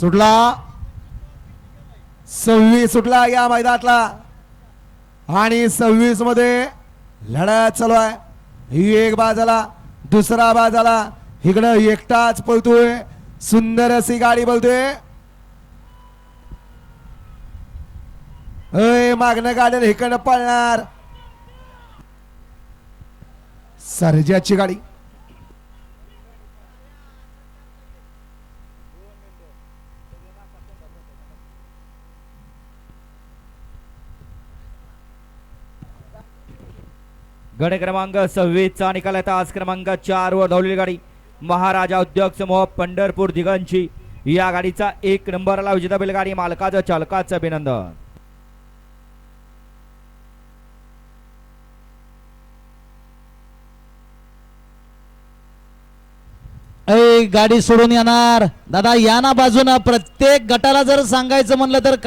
सुटला. सव्वीस सुटला या मैदानातला. आणि सव्वीसमध्ये लढत चालू आहे. ही एक बाजाला दुसरा बाजाला. इकडं एकटाच पळतोय. सुंदर अशी गाडी बोलतोय. अय मागणं गाड्या हिकडं पळणार. सर्जाची गाडी. गड क्रमांक सव्वीसचा निकाल आहे आज क्रमांक चार वर धावलेली गाडी. महाराजा उद्योग समूह पंढरपूर दिगंची. या गाडीचा एक नंबरला विजेता बैलगाडी मालकाचं चालकाचं अभिनंदन. गाडी सोडून येणार. दादा या ना बाजूनं प्रत्येक गटाला जर सांगायचं म्हणलं तर काय